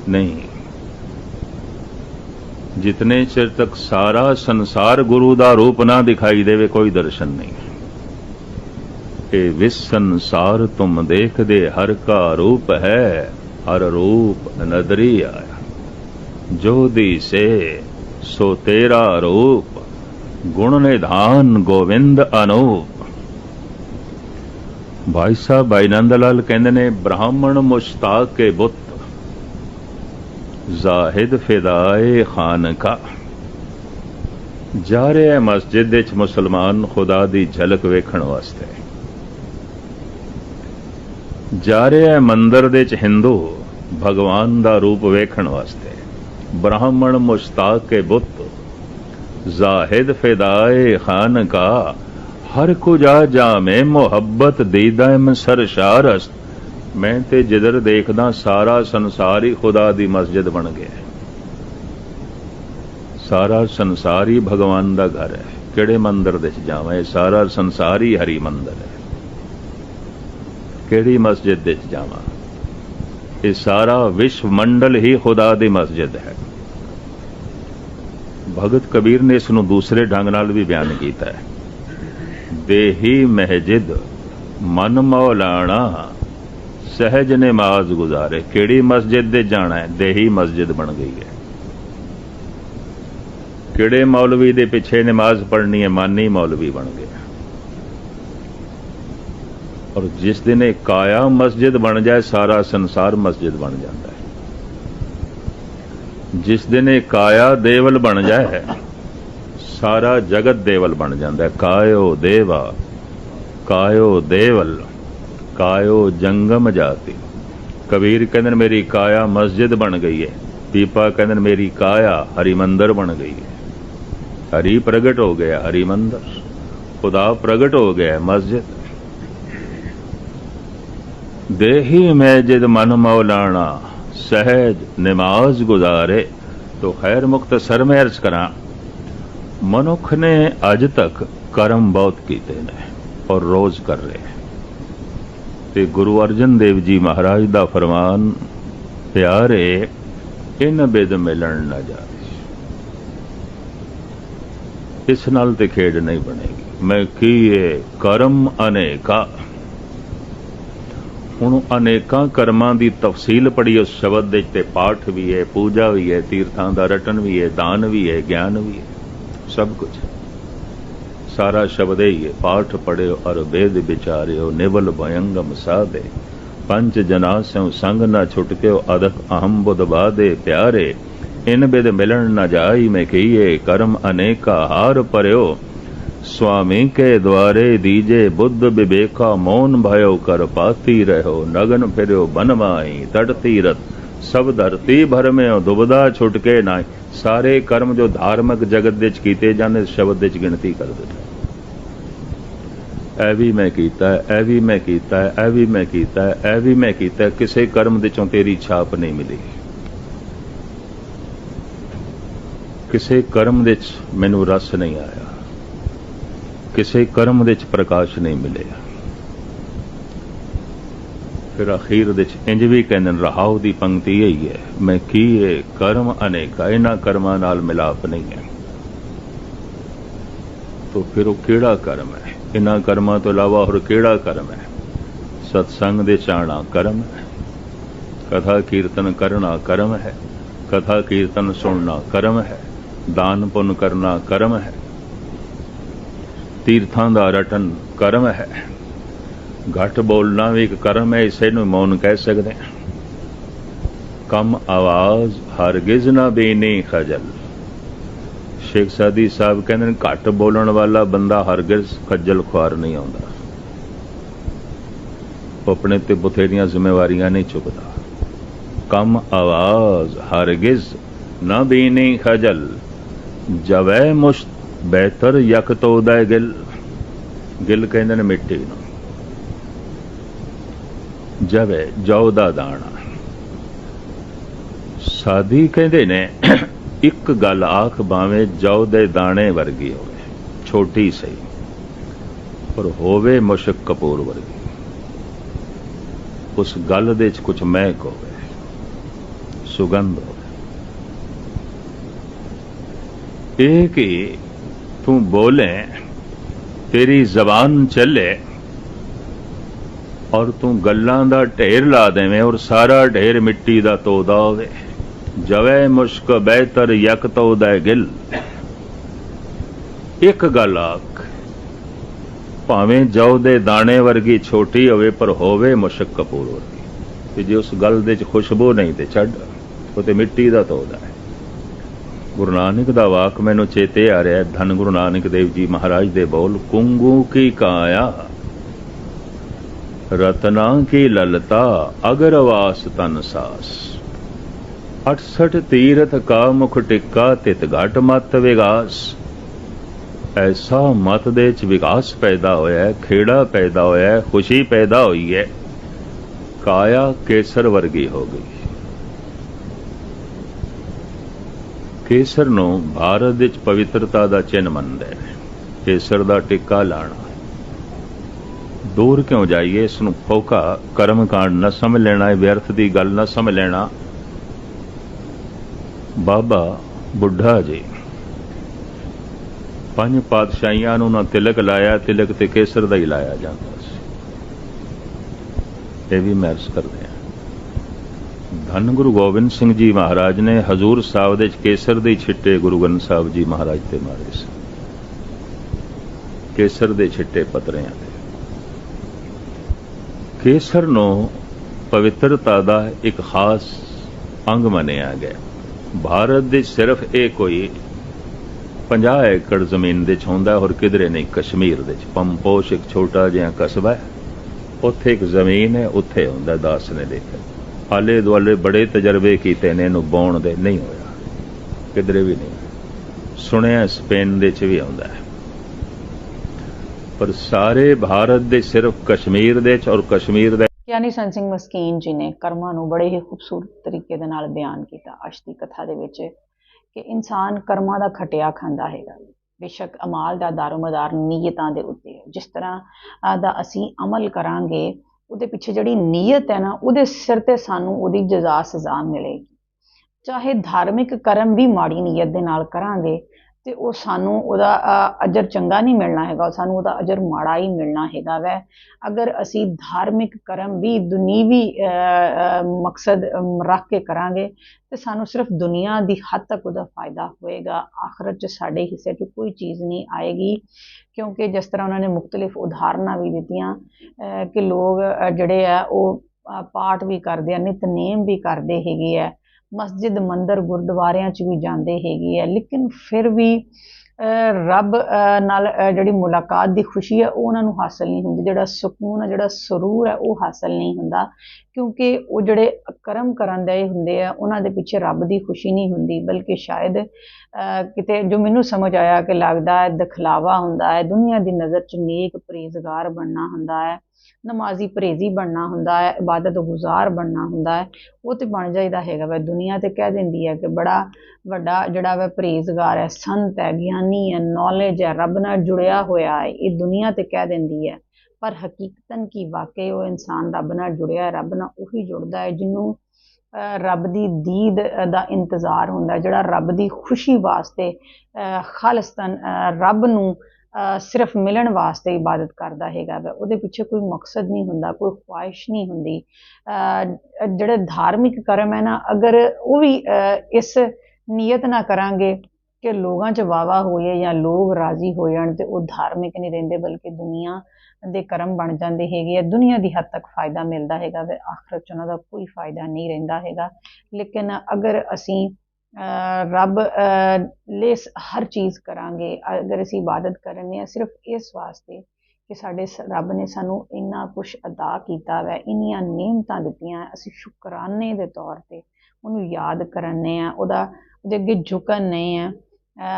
ਨਹੀਂ, ਜਿਤਨੇ ਚਿਰ ਤੱਕ ਸਾਰਾ ਸੰਸਾਰ ਗੁਰੂ ਦਾ ਰੂਪ ਨਾ ਦਿਖਾਈ ਦੇਵੇ, ਕੋਈ ਦਰਸ਼ਨ ਨਹੀਂ। ਇਹ ਵਿਸ ਸੰਸਾਰ ਤੁਮ ਦੇਖਦੇ, ਹਰ ਕਾ ਰੂਪ ਹੈ, ਹਰ ਰੂਪ ਨਦਰੀ ਆਇਆ। ਜੋ ਦੀ ਸੇ, ਸੋ ਤੇਰਾ ਰੂਪ ਗੁਣ ਨਿਧਾਨ ਗੋਵਿੰਦ ਅਨੂਪ ਭਾਈ ਸਾਹਿਬ ਭਾਈ ਨੰਦ ਲਾਲ ਕਹਿੰਦੇ ਨੇ, ਬ੍ਰਾਹਮਣ ਮੁਸ਼ਤਾਕ ਕੇ ਬੁੱਤ, ਜ਼ਾਹਿਦ ਫਿਦਾਏ ਖਾਨਕਾ। ਜਾ ਰਿਹਾ ਹੈ ਮਸਜਿਦ ਵਿੱਚ ਮੁਸਲਮਾਨ ਖੁਦਾ ਦੀ ਝਲਕ ਵੇਖਣ ਵਾਸਤੇ। ਜਾ ਰਿਹਾ ਹੈ ਮੰਦਰ ਦੇ ਚ ਹਿੰਦੂ ਭਗਵਾਨ ਦਾ ਰੂਪ ਵੇਖਣ ਵਾਸਤੇ। ਬ੍ਰਾਹਮਣ ਮੁਸ਼ਤਾਕ ਕੇ ਬੁੱਤ ਜ਼ਾਹਿਦ ਫਿਦਾਏ ਖਾਨਕਾ ਹਰ ਕੁਜਾ ਜਾਮੇ ਮੁਹੱਬਤ ਦੀਦਾ ਸਰਸ਼ਾਰਸ ਮੈਂ ਤੇ ਜਿੱਧਰ ਦੇਖਦਾ ਸਾਰਾ ਸੰਸਾਰ ਹੀ ਖੁਦਾ ਦੀ ਮਸਜਿਦ ਬਣ ਗਿਆ ਹੈ। ਸਾਰਾ ਸੰਸਾਰ ਹੀ ਭਗਵਾਨ ਦਾ ਘਰ ਹੈ। ਕਿਹੜੇ ਮੰਦਰ ਦੇ ਚ ਜਾਵਾਂ? ਇਹ ਸਾਰਾ ਸੰਸਾਰ ਹੀ ਹਰੀ ਮੰਦਰ ਹੈ। ਕਿਹੜੀ ਮਸਜਿਦ ਦੇ ਚ ਜਾਵਾਂ? ਇਹ ਸਾਰਾ ਵਿਸ਼ਵ ਮੰਡਲ ਹੀ ਖੁਦਾ ਦੀ ਮਸਜਿਦ ਹੈ। ਭਗਤ ਕਬੀਰ ਨੇ ਇਸ ਨੂੰ ਦੂਸਰੇ ਢੰਗ ਨਾਲ ਵੀ ਬਿਆਨ ਕੀਤਾ ਹੈ। ਦੇਹੀ ਮਹਿਜਿਦ, ਮਨ ਮੌਲਾਣਾ, ਸਹਿਜ ਨਮਾਜ਼ ਗੁਜ਼ਾਰੇ। ਕਿਹੜੀ ਮਸਜਿਦ ਦੇ ਜਾਣਾ ਹੈ? ਦੇਹੀ ਮਸਜਿਦ ਬਣ ਗਈ ਹੈ। ਕਿਹੜੇ ਮੌਲਵੀ ਦੇ ਪਿੱਛੇ ਨਮਾਜ਼ ਪੜ੍ਹਨੀ ਹੈ? ਮਾਨੀ ਮੌਲਵੀ ਬਣ ਗਿਆ ਔਰ ਜਿਸ ਦਿਨ ਇਹ ਕਾਇਆ ਮਸਜਿਦ ਬਣ ਜਾਏ, ਸਾਰਾ ਸੰਸਾਰ ਮਸਜਿਦ ਬਣ ਜਾਂਦਾ ਹੈ। ਜਿਸ ਦਿਨ ਇਹ ਕਾਇਆ ਦੇਵਲ ਬਣ ਜਾਏ, ਸਾਰਾ ਜਗਤ ਦੇਵਲ ਬਣ ਜਾਂਦਾ ਹੈ। ਕਾਇਓ ਦੇਵਾ, ਕਾਇਓ ਦੇਵਲ, ਕਾਇਓ ਜੰਗਮ ਜਾਤੀ। ਕਬੀਰ ਕਹਿੰਦੇ ਨੇ, ਮੇਰੀ ਕਾਇਆ ਮਸਜਿਦ ਬਣ ਗਈ ਹੈ। ਪੀਪਾ ਕਹਿੰਦੇ ਨੇ, ਮੇਰੀ ਕਾਇਆ ਹਰੀ ਮੰਦਰ ਬਣ ਗਈ ਹੈ। ਹਰੀ ਪ੍ਰਗਟ ਹੋ ਗਿਆ ਹਰੀ ਮੰਦਰ ਖੁਦਾ ਪ੍ਰਗਟ ਹੋ ਗਿਆ ਮਸਜਿਦ। ਦੇਹੀ ਮੈਂ ਜਿਦ ਮਨ ਮੌਲਾਣਾ ਸਹਿਜ ਨਮਾਜ਼ ਗੁਜ਼ਾਰੇ ਤੋ ਖੈਰ ਮੁਖਤਸਰ ਮੈਂ ਅਰਜ਼ ਕਰਾਂ ਮਨੁੱਖ ਨੇ ਅੱਜ ਤੱਕ ਕਰਮ ਬਹੁਤ ਕੀਤੇ ਨੇ ਔਰ ਰੋਜ਼ ਕਰ ਰਹੇ ਤੇ ਗੁਰੂ ਅਰਜਨ ਦੇਵ ਜੀ ਮਹਾਰਾਜ ਦਾ ਫਰਮਾਨ ਪਿਆਰੇ ਇਨ ਬੇਦ ਮਿਲਣ ਨਾ ਜਾਵੇ ਇਸ ਨਾਲ ਤੇ ਖੇਡ ਨਹੀਂ ਬਣੇਗੀ ਮੈਂ ਕੀਏ ਕਰਮ ਅਨੇਕਾ ਹੁਣ ਅਨੇਕਾਂ ਕਰਮਾਂ ਦੀ ਤਫਸੀਲ ਪੜੀ ਉਸ ਸ਼ਬਦ ਦੇ ਤੇ ਪਾਠ ਵੀ ਹੈ, ਪੂਜਾ ਵੀ ਹੈ, ਤੀਰਥਾਂ ਦਾ ਰਟਨ ਵੀ ਹੈ, ਦਾਨ ਵੀ ਹੈ, ਗਿਆਨ ਵੀ ਹੈ, ਸਭ ਕੁਝ ਸਾਰਾ ਸ਼ਬਦ ਹੀ ਹੈ, ਪਾਠ ਪੜਿਓ ਅਰ ਵੇਦ ਵਿਚਾਰਿਓ, ਨਿਵਲ ਭਯੰਗਮ ਸਾਧੇ। ਪੰਜ ਜਨਾ ਸਿਉ ਸੰਗ ਨਾ ਛੁਟਕਿਓ ਅਦਕ ਅਹੰ ਬੁਧ ਬਾਦੇ ਪਿਆਰੇ। ਇਨ ਬਿਦ ਮਿਲਣ ਨਾ ਜਾਈ ਮੈਂ ਕਹੀਏ ਕਰਮ ਅਨੇਕਾ ਹਾਰ ਪਰਿਓ સ્વામી કે દ્વારે દીજે બુદ્ધ વિવેકા મૌન ભયો કર પાતી રહ્યો નગન ફેર્યો બનમાઈ તડતી રથ ਸਭ ਧਰਤੀ ਭਰ ਮੇ ਦੁਬਦਾ ਛੁਟਕੇ ਨਾ ਸਾਰੇ ਕਰਮ ਜੋ ਧਾਰਮਿਕ ਜਗਤ ਵਿੱਚ ਕੀਤੇ ਜਾਂਦੇ, ਸ਼ਬਦ ਵਿੱਚ ਗਿਣਤੀ ਕਰ ਦਿੱਤੇ। ਐ ਵੀ ਮੈਂ ਕੀਤਾ ਐ ਵੀ ਮੈਂ ਕੀਤਾ ਐ ਵੀ ਮੈਂ ਕੀਤਾ ਐ ਵੀ ਮੈਂ ਕੀਤਾ, ਕਿਸੇ ਕਰਮ ਦੇ ਚੋਂ ਤੇਰੀ ਛਾਪ ਨਹੀਂ ਮਿਲੀ। ਕਿਸੇ ਕਰਮ ਦੇ ਵਿੱਚ ਮੈਨੂੰ ਰਸ ਨਹੀਂ ਆਇਆ। ਕਿਸੇ ਕਰਮ ਦੇ ਵਿੱਚ ਪ੍ਰਕਾਸ਼ ਨਹੀਂ ਮਿਲਿਆ। ਫਿਰ ਅਖੀਰ ਦੇ ਵਿੱਚ ਇੰਜ ਵੀ ਕਹਿੰਦੇ ਨੇ, ਰਹਾਉ ਦੀ ਪੰਕਤੀ ਹੀ ਹੈ। ਮੈਂ ਕੀ ਇਹ ਕਰਮ ਅਨੇਕਾ ਇਹਨਾਂ ਕਰਮਾਂ ਨਾਲ ਮਿਲਾਪ ਨਹੀਂ ਹੈ। ਤੋ ਫਿਰ ਉਹ ਕਿਹੜਾ ਕਰਮ ਹੈ? ਇਹਨਾਂ ਕਰਮਾਂ ਤੋਂ ਇਲਾਵਾ ਹੋਰ ਕਿਹੜਾ ਕਰਮ ਹੈ? ਸਤਸੰਗ ਦੇ ਚਾਣਾ ਕਰਮ ਹੈ। ਕਥਾ ਕੀਰਤਨ ਕਰਨਾ ਕਰਮ ਹੈ। ਕਥਾ ਕੀਰਤਨ ਸੁਣਨਾ ਕਰਮ ਹੈ। ਦਾਨ ਪੁੰਨ ਕਰਨਾ ਕਰਮ ਹੈ। ਤੀਰਥਾਂ ਦਾ ਰਟਨ ਕਰਮ ਹੈ। ਘੱਟ ਬੋਲਣਾ ਵੀ ਇੱਕ ਕਰਮ ਹੈ, ਇਸੇ ਨੂੰ ਮੌਨ ਕਹਿ ਸਕਦੇ ਹਾਂ। ਕਮ ਆਵਾਜ਼, ਹਰਗਿਜ਼ ਨਾ ਬੇਨੀ ਖਜਲ। ਸ਼ੇਖ ਸਾਦੀ ਸਾਹਿਬ ਕਹਿੰਦੇ ਨੇ, ਘੱਟ ਬੋਲਣ ਵਾਲਾ ਬੰਦਾ ਹਰਗਿਜ਼ ਖੱਜਲ ਖੁਆਰ ਨਹੀਂ ਆਉਂਦਾ। ਆਪਣੇ ਤੇ ਬਥੇਰੀਆਂ ਜ਼ਿੰਮੇਵਾਰੀਆਂ ਨਹੀਂ ਚੁੱਕਦਾ। ਕਮ ਆਵਾਜ਼, ਹਰਗਿਜ਼ ਨਾ ਬੇਨੀ ਖਜਲ। ਜਵੈ ਮੁਸ਼ਤ ਬਿਹਤਰ ਯਕ ਤੋਦਾ ਗਿਲ ਗਿਲ ਕਹਿੰਦੇ ਨੇ ਮਿੱਟੀ ਨੂੰ। ਜਵੇ ਜੌ ਦਾ ਦਾਣਾ। ਸਾਦੀ ਕਹਿੰਦੇ ਨੇ, ਇੱਕ ਗੱਲ ਆਖ ਬਾਵੇਂ ਜੌ ਦੇ ਦਾਣੇ ਵਰਗੀ ਹੋਵੇ, ਛੋਟੀ ਸਹੀ, ਪਰ ਹੋਵੇ ਮੁਸ਼ਕ ਕਪੂਰ ਵਰਗੀ। ਉਸ ਗੱਲ ਦੇ ਵਿੱਚ ਕੁਝ ਮਹਿਕ ਹੋਵੇ, ਸੁਗੰਧ ਹੋਵੇ। ਇਹ ਕਿ ਤੂੰ ਬੋਲੇ ਤੇਰੀ ਜ਼ਬਾਨ ਚੱਲੇ ਔਰ ਤੂੰ ਗੱਲਾਂ ਦਾ ਢੇਰ ਲਾ ਦੇਵੇਂ ਔਰ ਸਾਰਾ ਢੇਰ ਮਿੱਟੀ ਦਾ ਤੋਦਾ ਹੋਵੇ ਜਵੇ ਮੁਸ਼ਕ ਬਿਹਤਰ ਯਕ ਤੋਦਾ ਗਿਲ ਇੱਕ ਗੱਲ ਆਖ ਭਾਵੇਂ ਜਉ ਦੇ ਦਾਣੇ ਵਰਗੀ ਛੋਟੀ ਹੋਵੇ ਪਰ ਹੋਵੇ ਮੁਸ਼ਕ ਕਪੂਰ ਵਰਗੀ ਤੇ ਜੇ ਉਸ ਗੱਲ ਦੇ ਚ ਖੁਸ਼ਬੂ ਨਹੀਂ ਤੇ ਛੱਡ ਉਹ ਤੇ ਮਿੱਟੀ ਦਾ ਤੋਦਾ ਹੈ ਗੁਰੂ ਨਾਨਕ ਦਾ ਵਾਕ ਮੈਨੂੰ ਚੇਤੇ ਆ ਰਿਹਾ ਹੈ। ਧੰਨ ਗੁਰੂ ਨਾਨਕ ਦੇਵ ਜੀ ਮਹਾਰਾਜ ਦੇ ਬੋਲ, ਕੁੰਗੂ ਕੀ ਕਾਇਆ? ਰਤਨਾ ਕੀ ਲਲਤਾ? ਅਗਰ ਵਾਸ ਤਨ ਸਾਸ। 68 ਤੀਰਥ ਕਾ ਮੁਖ ਟਿੱਕਾ, ਤਿਤ ਘਟ ਮਤ ਵਿਗਾਸ। ਐਸਾ ਮਤ ਦੇ ਚ ਵਿਕਾਸ ਪੈਦਾ ਹੋਇਆ ਹੈ, ਖੇੜਾ ਪੈਦਾ ਹੋਇਆ ਹੈ, ਖੁਸ਼ੀ ਪੈਦਾ ਹੋਈ ਹੈ। ਕਾਇਆ ਕੇਸਰ ਵਰਗੀ ਹੋ ਗਈ। ਕੇਸਰ ਨੂੰ ਭਾਰਤ ਵਿੱਚ ਪਵਿੱਤਰਤਾ ਦਾ ਚਿੰਨ ਮੰਨਦੇ ਨੇ। ਕੇਸਰ ਦਾ ਟਿੱਕਾ ਲਾਣਾ। ਦੂਰ ਕਿਉਂ ਜਾਈਏ? ਇਸ ਨੂੰ ਫੋਕਾ ਕਰਮ ਕਾਂਡ ਨਾ ਸਮਝ ਲੈਣਾ, ਇਹ ਵਿਅਰਥ ਦੀ ਗੱਲ ਨਾ ਸਮਝ ਲੈਣਾ। ਬਾਬਾ ਬੁੱਢਾ ਜੀ, ਪੰਜ ਪਾਤਸ਼ਾਹੀਆਂ ਨੂੰ ਨਾ ਤਿਲਕ ਲਾਇਆ, ਤਿਲਕ ਤੇ ਕੇਸਰ ਦਾ ਹੀ ਲਾਇਆ ਜਾਂਦਾ ਸੀ। ਇਹ ਵੀ ਮਹਿਰਸ ਕਰਦੇ ਧੰਨ ਗੁਰੂ ਗੋਬਿੰਦ ਸਿੰਘ ਜੀ ਮਹਾਰਾਜ ਨੇ ਹਜ਼ੂਰ ਸਾਹਿਬ ਦੇ ਕੇਸਰ ਦੇ ਛਿੱਟੇ ਗੁਰੂ ਗ੍ਰੰਥ ਸਾਹਿਬ ਜੀ ਮਹਾਰਾਜ ਤੇ ਮਾਰੇ ਸੀ। ਕੇਸਰ ਦੇ ਛਿੱਟੇ ਪਤਰਿਆਂ ਤੇ। ਕੇਸਰ ਨੂੰ ਪਵਿੱਤਰਤਾ ਦਾ ਇੱਕ ਖਾਸ ਅੰਗ ਮੰਨਿਆ ਗਿਆ। ਭਾਰਤ ਦੇ ਸਿਰਫ ਇਹ ਕੋਈ 50 ਏਕੜ ਜ਼ਮੀਨ ਦੇ ਚ ਹੁੰਦਾ ਹੋਰ ਕਿਧਰੇ ਨਹੀਂ, ਕਸ਼ਮੀਰ ਦੇ ਚ ਪੰਪੋਸ਼ ਇੱਕ ਛੋਟਾ ਜਿਹਾ ਕਸਬਾ ਹੈ। ਉੱਥੇ ਇੱਕ ਜ਼ਮੀਨ ਹੈ, ਉੱਥੇ ਹੁੰਦਾ ਦਾਸ ਨੇ ਦੇਖਿਆ। ਆਲੇ ਦੁਆਲੇ ਬੜੇ ਤਜਰਬੇ ਕੀਤੇ ਨੇ ਇਹਨੂੰ ਬਾਉਣ ਦੇ, ਨਹੀਂ ਹੋਇਆ। ਕਿਧਰੇ ਵੀ ਨਹੀਂ। ਸੁਣਿਆ ਸਪੇਨ ਦੇ ਚ ਵੀ ਆਉਂਦਾ ਹੈ। ਪਰ ਸਾਰੇ ਭਾਰਤ ਦੇ ਸਿਰਫ ਕਸ਼ਮੀਰ ਦੇ ਚ ਔਰ ਕਸ਼ਮੀਰ ਦੇ ਗਿਆਨੀ ਸੰਤ ਸਿੰਘ ਮਸਕੀਨ ਜੀ ਨੇ ਕਰਮਾਂ ਨੂੰ ਬੜੇ ਹੀ ਖੂਬਸੂਰਤ ਤਰੀਕੇ ਦੇ ਨਾਲ ਬਿਆਨ ਕੀਤਾ। ਅਸ਼ ਦੀ ਕਥਾ ਦੇ ਵਿੱਚ ਕਿ ਇਨਸਾਨ ਕਰਮਾਂ ਦਾ ਖਟਿਆ ਖਾਂਦਾ ਹੈਗਾ। ਬੇਸ਼ੱਕ ਅਮਾਲ ਦਾ ਦਾਰੋਮਦਾਰ ਨੀਅਤਾਂ ਦੇ ਉੱਤੇ ਹੈ। ਜਿਸ ਤਰ੍ਹਾਂ ਦਾ ਅਸੀਂ ਅਮਲ ਕਰਾਂਗੇ ਉਹਦੇ ਪਿੱਛੇ ਜਿਹੜੀ ਨੀਅਤ ਹੈ ਨਾ, ਉਹਦੇ ਸਿਰ ਤੇ ਸਾਨੂੰ ਉਹਦੀ ਜਜ਼ਾ ਸਜ਼ਾ ਮਿਲੇਗੀ। ਚਾਹੇ ਧਾਰਮਿਕ ਕਰਮ ਵੀ ਮਾੜੀ ਨੀਅਤ ਦੇ ਨਾਲ ਕਰਾਂਗੇ ਤੇ ਉਹ ਸਾਨੂੰ ਉਹਦਾ ਅਜਰ ਚੰਗਾ ਨਹੀਂ ਮਿਲਣਾ ਹੈਗਾ ਸਾਨੂੰ ਉਹਦਾ ਅਜਰ ਮਾੜਾ ਹੀ ਮਿਲਣਾ ਹੈਗਾ ਵੈ। ਅਗਰ ਅਸੀਂ ਧਾਰਮਿਕ ਕਰਮ ਵੀ, ਦੁਨੀਵੀ ਮਕਸਦ ਰੱਖ ਕੇ ਕਰਾਂਗੇ, ਤੇ ਸਾਨੂੰ ਸਿਰਫ ਦੁਨੀਆ ਦੀ ਹੱਦ ਤੱਕ ਉਹਦਾ ਫਾਇਦਾ ਹੋਏਗਾ। ਆਖਰਤ 'ਚ ਸਾਡੇ ਹਿੱਸੇ 'ਚ ਕੋਈ ਚੀਜ਼ ਨਹੀਂ ਆਏਗੀ, ਕਿਉਂਕਿ ਜਿਸ ਤਰ੍ਹਾਂ ਉਹਨਾਂ ਨੇ ਮੁxtਲਿਫ ਉਦਾਹਰਨਾਂ ਵੀ ਦਿੱਤੀਆਂ ਕਿ ਲੋਕ ਜਿਹੜੇ ਆ, ਉਹ ਪਾਠ ਵੀ ਕਰਦੇ ਆ, ਨਿਤਨੇਮ ਵੀ ਕਰਦੇ ਹੈਗੇ ਆ ਮਸਜਿਦ ਮੰਦਰ ਗੁਰਦੁਆਰਿਆਂ 'ਚ ਵੀ ਜਾਂਦੇ ਹੈਗੇ ਆ, ਲੇਕਿਨ ਫਿਰ ਵੀ ਰੱਬ ਨਾਲ ਜਿਹੜੀ ਮੁਲਾਕਾਤ ਦੀ ਖੁਸ਼ੀ ਹੈ ਉਹ ਉਹਨਾਂ ਨੂੰ ਹਾਸਲ ਨਹੀਂ ਹੁੰਦੀ। ਜਿਹੜਾ ਸਕੂਨ ਹੈ ਜਿਹੜਾ ਸਰੂਰ ਹੈ ਉਹ ਹਾਸਲ ਨਹੀਂ ਹੁੰਦਾ। ਕਿਉਂਕਿ ਉਹ ਜਿਹੜੇ ਕਰਮ ਕਰਨ ਦੇ ਹੁੰਦੇ ਆ, ਉਹਨਾਂ ਦੇ ਪਿੱਛੇ ਰੱਬ ਦੀ ਖੁਸ਼ੀ ਨਹੀਂ ਹੁੰਦੀ, ਬਲਕਿ ਸ਼ਾਇਦ ਕਿਤੇ ਜੋ ਮੈਨੂੰ ਸਮਝ ਆਇਆ ਕਿ ਲੱਗਦਾ ਹੈ ਦਿਖਲਾਵਾ ਹੁੰਦਾ ਹੈ, ਦੁਨੀਆ ਦੀ ਨਜ਼ਰ 'ਚ ਨੇਕ ਪਰਹੇਜ਼ਗਾਰ ਬਣਨਾ ਹੁੰਦਾ ਹੈ, ਨਮਾਜ਼ੀ ਪਰਹੇਜ਼ੀ ਬਣਨਾ ਹੁੰਦਾ ਹੈ, ਇਬਾਦਤ ਗੁਜ਼ਾਰ ਬਣਨਾ ਹੁੰਦਾ ਹੈ, ਉਹ ਤੇ ਬਣ ਜਾਈਦਾ ਹੈਗਾ ਵਾ। ਦੁਨੀਆ ਤੇ ਕਹਿ ਦਿੰਦੀ ਹੈ ਕਿ ਬੜਾ ਵੱਡਾ ਜਿਹੜਾ ਵਾ ਪਰਹੇਜ਼ਗਾਰ ਹੈ, ਸੰਤ ਹੈ, ਗਿਆਨੀ ਹੈ ਨੌਲੇਜ ਹੈ, ਰੱਬ ਨਾਲ ਜੁੜਿਆ ਹੋਇਆ ਹੈ, ਇਹ ਦੁਨੀਆ ਤੇ ਕਹਿ ਦਿੰਦੀ ਹੈ। ਪਰ ਹਕੀਕਤਨ ਕੀ ਵਾਕਈ ਉਹ ਇਨਸਾਨ ਰੱਬ ਨਾਲ ਜੁੜਿਆ ਹੈ, ਰੱਬ ਨਾਲ ਉਹੀ ਜੁੜਦਾ ਹੈ ਜਿਹਨੂੰ ਰੱਬ ਦੀ ਦੀਦ ਦਾ ਇੰਤਜ਼ਾਰ ਹੁੰਦਾ ਜਿਹੜਾ ਰੱਬ ਦੀ ਖੁਸ਼ੀ ਵਾਸਤੇ ਖਾਲਸਤਨ ਰੱਬ ਨੂੰ ਸਿਰਫ ਮਿਲਣ ਵਾਸਤੇ ਇਬਾਦਤ ਕਰਦਾ ਹੈਗਾ ਵਾ। ਉਹਦੇ ਪਿੱਛੇ ਕੋਈ ਮਕਸਦ ਨਹੀਂ ਹੁੰਦਾ, ਕੋਈ ਖੁਆਇਸ਼ ਨਹੀਂ ਹੁੰਦੀ। ਜਿਹੜੇ ਧਾਰਮਿਕ ਕਰਮ ਹੈ ਨਾ, ਅਗਰ ਉਹ ਵੀ ਇਸ ਨੀਅਤ ਨਾ ਕਰਾਂਗੇ ਕਿ ਲੋਕਾਂ 'ਚ ਵਾਵਾ ਹੋਏ ਜਾਂ ਲੋਕ ਰਾਜ਼ੀ ਹੋ ਜਾਣ ਤੇ ਉਹ ਧਾਰਮਿਕ ਨਹੀਂ ਰਹਿੰਦੇ, ਬਲਕਿ ਦੁਨੀਆ ਦੇ ਕਰਮ ਬਣ ਜਾਂਦੇ ਹੈਗੇ ਆ ਦੁਨੀਆ ਦੀ ਹੱਦ ਤੱਕ ਫਾਇਦਾ ਮਿਲਦਾ ਹੈਗਾ ਵੇ ਆਖਰਤ 'ਚ ਉਹਨਾਂ ਦਾ ਕੋਈ ਫਾਇਦਾ ਨਹੀਂ ਰਹਿੰਦਾ ਹੈਗਾ। ਲੇਕਿਨ ਅਗਰ ਅਸੀਂ ਰੱਬ ਅਹ, ਲਈ ਹਰ ਚੀਜ਼ ਕਰਾਂਗੇ ਅਗਰ ਅਸੀਂ ਇਬਾਦਤ ਕਰਨੇ ਆ ਸਿਰਫ ਇਸ ਵਾਸਤੇ ਕਿ ਸਾਡੇ ਸ- ਰੱਬ ਨੇ ਸਾਨੂੰ ਇੰਨਾ ਕੁਝ ਅਦਾ ਕੀਤਾ ਵੈ ਇੰਨੀਆਂ ਨਿਯਮਤਾਂ ਦਿੱਤੀਆਂ ਅਸੀਂ ਸ਼ੁਕਰਾਨੇ ਦੇ ਤੌਰ ਤੇ ਉਹਨੂੰ ਯਾਦ ਕਰਨੇ ਆ ਉਹਦਾ ਉਹਦੇ ਅੱਗੇ ਝੁਕਣੇ ਆ ਅਹ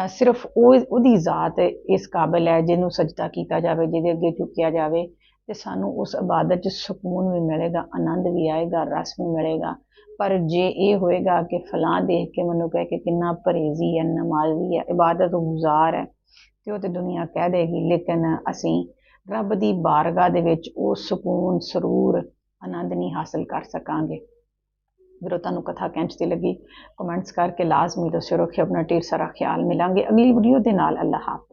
ਸਿਰਫ ਉਹ ਉਹਦੀ ਜ਼ਾਤ ਇਸ ਕਾਬਿਲ ਹੈ ਜਿਹਨੂੰ ਸਜਦਾ ਕੀਤਾ ਜਾਵੇ, ਜਿਹਦੇ ਅੱਗੇ ਝੁਕਿਆ ਜਾਵੇ ਤੇ ਸਾਨੂੰ ਉਸ ਇਬਾਦਤ 'ਚ ਸਕੂਨ ਵੀ ਮਿਲੇਗਾ, ਆਨੰਦ ਵੀ ਆਏਗਾ, ਰਸ ਵੀ ਮਿਲੇਗਾ। ਪਰ ਜੇ ਇਹ ਹੋਏਗਾ ਕਿ ਫਲਾਂ ਦੇਖ ਕੇ ਮੈਨੂੰ ਕਹੇ ਕਿ ਕਿੰਨਾ ਪਰਹੇਜ਼ੀ ਹੈ, ਨਮਾਜ਼ੀ ਹੈ, ਇਬਾਦਤ ਗੁਜ਼ਾਰ ਹੈ ਤੇ ਉਹ ਤੇ ਦੁਨੀਆ ਕਹਿ ਦੇਗੀ, ਲੇਕਿਨ ਅਸੀਂ ਰੱਬ ਦੀ ਬਾਰਗਾਹ ਦੇ ਵਿੱਚ ਉਹ ਸਕੂਨ, ਸਰੂਰ, ਆਨੰਦ ਨਹੀਂ ਹਾਸਲ ਕਰ ਸਕਾਂਗੇ। ਵੀਰੋ ਤੁਹਾਨੂੰ ਕਥਾ ਕੈਂਚ 'ਤੇ ਲੱਗੀ। ਕਮੈਂਟਸ ਕਰਕੇ ਲਾਜ਼ਮੀ ਦੱਸਿਓ ਰੱਖਿਓ ਆਪਣਾ ਢੇਰ ਸਾਰਾ ਖਿਆਲ ਮਿਲਾਂਗੇ। ਅਗਲੀ ਵੀਡੀਓ ਦੇ ਨਾਲ, ਅੱਲਾਹ ਹਾਫਿਜ਼।